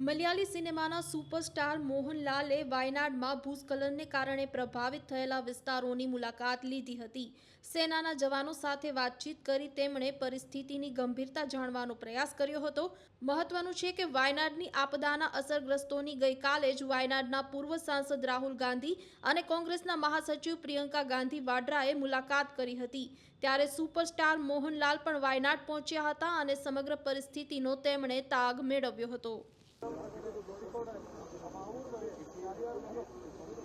Malayali સિનેમાના superstar મોહનલાલે વાયનાડમાં ભૂસ્ખલનને કારણે પ્રભાવિત થયેલા વિસ્તારોની મુલાકાત લીધી હતી. સેનાના જવાનો સાથે વાતચીત કરી તેમણે પરિસ્થિતિની ગંભીરતા જાણવાનો પ્રયાસ કર્યો હતો. મહત્વનું છે કે વાયનાડની આપદાના અસરગ્રસ્તોની ગઈકાલે જ વાયનાડના પૂર્વ સાંસદ રાહુલ ગાંધી અને કોંગ્રેસના મહાસચિવ પ્રિયંકા ગાંધી વાડ્રાએ મુલાકાત કરી હતી. ત્યારે સુપરસ્ટાર મોહનલાલ પણ વાયનાડ પહોંચ્યા હતા અને સમગ્ર પરિસ્થિતિનો તેમણે તાગ મેળવ્યો હતો. 山田さんは、この地方のサマーウィンの歴史にありありません。